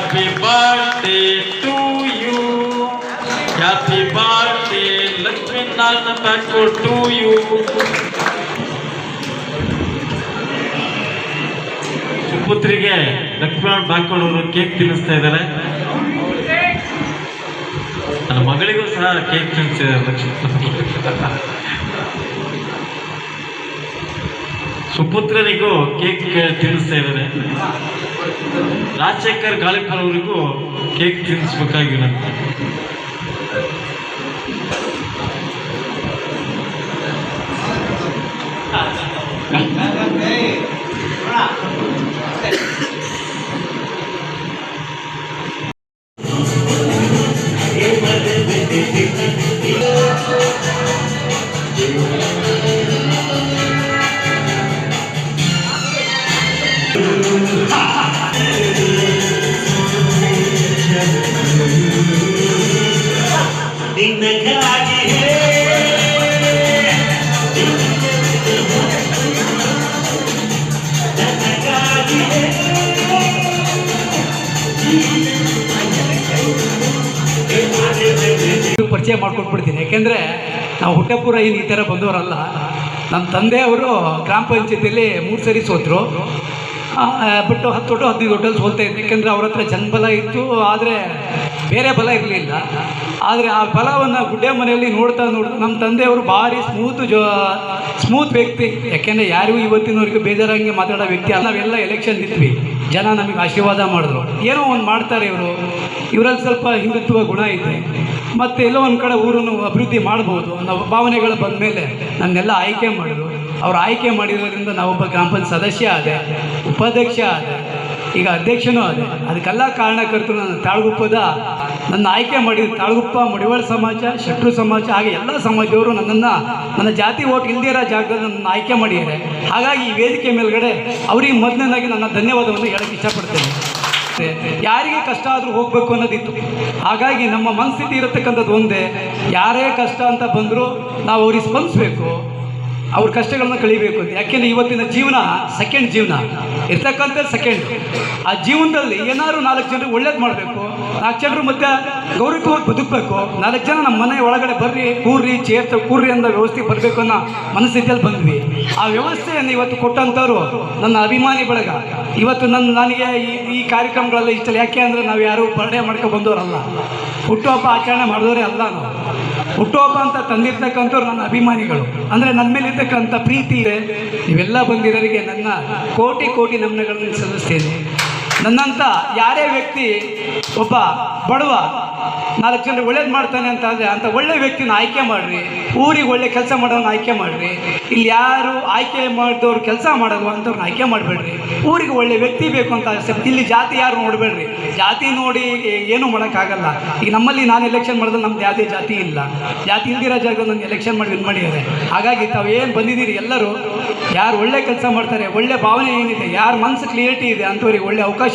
Happy birthday to you. Happy birthday, Lakshmi Narayana Thakur to you. ಸುಪುತ್ರಿಗೆ Lakshman ಬಾಕೋಡ್ ಅವರು cake ತಿನ್ನಿಸ್ತಾ ಇದ್ದಾರೆ ನನ್ನ ಮಗಳಿಗೂ ಸಹ ಕೇಕ್ ತಿನ್ನಿಸಿದ್ದಾರೆ ಲಕ್ಷ್ಮಣ್ ಸುಪುತ್ರನಿಗೂ ಕೇಕ್ ತಿನ್ನಿಸ್ತಾ ಇದ್ದಾರೆ ರಾಜಶೇಖರ್ ಗಾಳಿಪರ್ ಅವರಿಗೂ ಕೇಕ್ ತಿನ್ನಿಸ್ಬೇಕಾಗಿ ವಿನಂತಿ ನಿನ್ನಗಾಗಿ ಪರಿಚಯ ಮಾಡ್ಕೊಟ್ಬಿಡ್ತೀನಿ ಯಾಕೆಂದರೆ ನಾವು ಹುಟ್ಟಪುರ ಏನು ಈ ಥರ ಬಂದವರಲ್ಲ. ನಮ್ಮ ತಂದೆಯವರು ಗ್ರಾಮ ಪಂಚಾಯತಿಯಲ್ಲಿ ಮೂರು ಸರಿ ಸೋತರು. ಬಟ್ ಹತ್ತು ದೊಡ್ಡ ಹದಿನೈದು ದೊಡ್ಡಲ್ಲಿ ಸೋಲ್ತಾ ಇದ್ದೆ. ಯಾಕೆಂದರೆ ಅವ್ರ ಹತ್ರ ಜನಬಲ ಇತ್ತು, ಆದರೆ ಬೇರೆ ಬಲ ಇರಲಿಲ್ಲ. ಆದರೆ ಆ ಬಲವನ್ನು ಗುಡ್ಡೆ ಮನೆಯಲ್ಲಿ ನೋಡ್ತಾ ನೋಡ್ತಾ ನಮ್ಮ ತಂದೆಯವರು ಭಾರಿ ಸ್ಮೂತ್ ಜೋ ಸ್ಮೂತ್ ವ್ಯಕ್ತಿ. ಯಾಕೆಂದರೆ ಯಾರಿಗೂ ಇವತ್ತಿನವರೆಗೂ ಬೇಜಾರಂಗೆ ಮಾತಾಡೋ ವ್ಯಕ್ತಿ ಅಲ್ಲ. ನಾವೆಲ್ಲ ಎಲೆಕ್ಷನ್ ಇದ್ವಿ ಜನ ನಮಗೆ ಆಶೀರ್ವಾದ ಮಾಡಿದ್ರು. ಏನೋ ಒಂದು ಮಾಡ್ತಾರೆ ಇವರು. ಇವರಲ್ಲಿ ಸ್ವಲ್ಪ ಹಿಂದುತ್ವ ಗುಣ ಇದೆ. ಮತ್ತು ಎಲ್ಲೋ ಒಂದು ಕಡೆ ಊರನ್ನು ಅಭಿವೃದ್ಧಿ ಮಾಡ್ಬೋದು ಅನ್ನೋ ಭಾವನೆಗಳು ಬಂದ ಮೇಲೆ ನನ್ನೆಲ್ಲ ಆಯ್ಕೆ ಮಾಡಿದ್ರು. ಅವ್ರು ಆಯ್ಕೆ ಮಾಡಿರೋದ್ರಿಂದ ನಾವೊಬ್ಬ ಗ್ರಾಮ ಪಂಚಾಯತ್ ಸದಸ್ಯ ಆದೆ, ಉಪಾಧ್ಯಕ್ಷ ಆದೆ, ಈಗ ಅಧ್ಯಕ್ಷನೂ ಅದೇ ಅದಕ್ಕೆಲ್ಲ ಕಾರಣಕರ್ತರು ನನ್ನ ತಾಳ್ಗುಪ್ಪದ, ನನ್ನ ಆಯ್ಕೆ ಮಾಡಿದ ತಾಳ್ಗುಪ್ಪ ಮಡಿವಾಳ ಸಮಾಜ ಶೆಟ್ರು ಸಮಾಜ, ಹಾಗೆ ಎಲ್ಲ ಸಮಾಜದವರು ನನ್ನನ್ನು, ನನ್ನ ಜಾತಿ ಓಟ್ ಇಲ್ದೇ ಇರೋ ಜಾಗದಲ್ಲಿ ನನ್ನ ಆಯ್ಕೆ ಮಾಡಿದ್ದಾರೆ. ಹಾಗಾಗಿ ಈ ವೇದಿಕೆ ಮೇಲ್ಗಡೆ ಅವರಿಗೆ ಮೊದಲನೇದಾಗಿ ನನ್ನ ಧನ್ಯವಾದವನ್ನು ಹೇಳಕ್ಕೆ ಇಷ್ಟಪಡ್ತೇನೆ. ಯಾರಿಗೆ ಕಷ್ಟ ಆದರೂ ಹೋಗಬೇಕು ಅನ್ನೋದಿತ್ತು. ಹಾಗಾಗಿ ನಮ್ಮ ಮನಸ್ಥಿತಿ ಇರತಕ್ಕಂಥದ್ದು ಒಂದೇ. ಯಾರೇ ಕಷ್ಟ ಅಂತ ಬಂದರೂ ನಾವು ಅವ್ರಿಗೆ ಸ್ಪಂದಿಸ್ಬೇಕು. ಅವ್ರ ಕಷ್ಟಗಳನ್ನ ಕಳಿಬೇಕು ಅಂತ. ಯಾಕೆಂದರೆ ಇವತ್ತಿನ ಜೀವನ ಸೆಕೆಂಡ್ ಜೀವನ. ಇರ್ತಕ್ಕಂಥ ಸೆಕೆಂಡ್ ಆ ಜೀವನದಲ್ಲಿ ಏನಾದ್ರು ನಾಲ್ಕು ಜನರಿಗೆ ಒಳ್ಳೇದು ಮಾಡಬೇಕು, ನಾಲ್ಕು ಜನರು ಮತ್ತೆ ಗೌರವವಾಗಿ ಬದುಕಬೇಕು, ನಾಲ್ಕು ಜನ ನಮ್ಮ ಮನೆ ಒಳಗಡೆ ಬರ್ರಿ, ಕೂರ್ರಿ ಚೇರ್ ಕೂರ್ರಿ ಅಂತ ವ್ಯವಸ್ಥೆ ಬರಬೇಕು ಅನ್ನೋ ಮನಸ್ಥಿತಿಯಲ್ಲಿ ಬಂದ್ವಿ. ಆ ವ್ಯವಸ್ಥೆಯನ್ನು ಇವತ್ತು ಕೊಟ್ಟಂಥವ್ರು ನನ್ನ ಅಭಿಮಾನಿ ಬಳಗ. ಇವತ್ತು ನನ್ನ ನನಗೆ ಈ ಈ ಕಾರ್ಯಕ್ರಮಗಳಲ್ಲಿ ಇಷ್ಟ ಯಾಕೆ ಅಂದರೆ ನಾವು ಯಾರು ಬರ್ಡೇ ಮಾಡ್ಕೊಂಡು ಬಂದವರಲ್ಲ. ಹುಟ್ಟುಹಬ್ಬ ಆಚರಣೆ ಮಾಡಿದವರೇ ಅಲ್ಲ ನಾವು. ಹುಟ್ಟುಹಬ್ಬ ಅಂತ ತಂದಿರ್ತಕ್ಕಂಥವ್ರು ನನ್ನ ಅಭಿಮಾನಿಗಳು. ಅಂದರೆ ನನ್ನ ಮೇಲೆ ಇರ್ತಕ್ಕಂಥ ಪ್ರೀತಿ ಇದೆ. ಇವೆಲ್ಲ ಬಂದಿರೋರಿಗೆ ನನ್ನ ಕೋಟಿ ಕೋಟಿ ನಮನಗಳನ್ನು ಸಲ್ಲಿಸ್ತೇನೆ. ನನ್ನಂಥ ಯಾರೇ ವ್ಯಕ್ತಿ ಒಬ್ಬ ಬಡವ, ನಾಲ್ಕು ಜನ ಒಳ್ಳೇದು ಮಾಡ್ತಾನೆ ಅಂತ ಒಳ್ಳೆ ವ್ಯಕ್ತಿನ ಆಯ್ಕೆ ಮಾಡಿರಿ. ಊರಿಗೆ ಒಳ್ಳೆ ಕೆಲಸ ಮಾಡೋನ್ನ ಆಯ್ಕೆ ಮಾಡಿರಿ. ಇಲ್ಲಿ ಯಾರು ಆಯ್ಕೆ ಮಾಡಿದವ್ರು ಕೆಲಸ ಮಾಡೋದು ಅಂತವ್ರನ್ನ ಆಯ್ಕೆ ಮಾಡಬೇಡ್ರಿ. ಊರಿಗೆ ಒಳ್ಳೆ ವ್ಯಕ್ತಿ ಬೇಕು ಅಂತ ಅಷ್ಟೇ ಇಲ್ಲಿ ಜಾತಿ ಯಾರು ನೋಡಬೇಡ್ರಿ. ಜಾತಿ ನೋಡಿ ಏನೂ ಮಾಡೋಕ್ಕಾಗಲ್ಲ. ಈಗ ನಮ್ಮಲ್ಲಿ ನಾನು ಎಲೆಕ್ಷನ್ ಮಾಡಿದ್ರೆ ನಮ್ದು ಯಾವುದೇ ಜಾತಿ ಇಲ್ಲ. ಜಾತಿ ಇಲ್ದಿರೋ ಜಾಗ ನಾನು ಎಲೆಕ್ಷನ್ ಮಾಡಿ ವಿನ್ ಮಾಡಿದ್ದಾರೆ. ಹಾಗಾಗಿ ತಾವು ಏನು ಬಂದಿದ್ದೀರಿ ಎಲ್ಲರೂ, ಯಾರು ಒಳ್ಳೆ ಕೆಲಸ ಮಾಡ್ತಾರೆ, ಒಳ್ಳೆ ಭಾವನೆ ಏನಿದೆ, ಯಾರ ಮನಸ್ಸು ಕ್ಲಿಯರಿಟಿ ಇದೆ ಅಂಥವ್ರಿಗೆ ಒಳ್ಳೆ ಅವಕಾಶ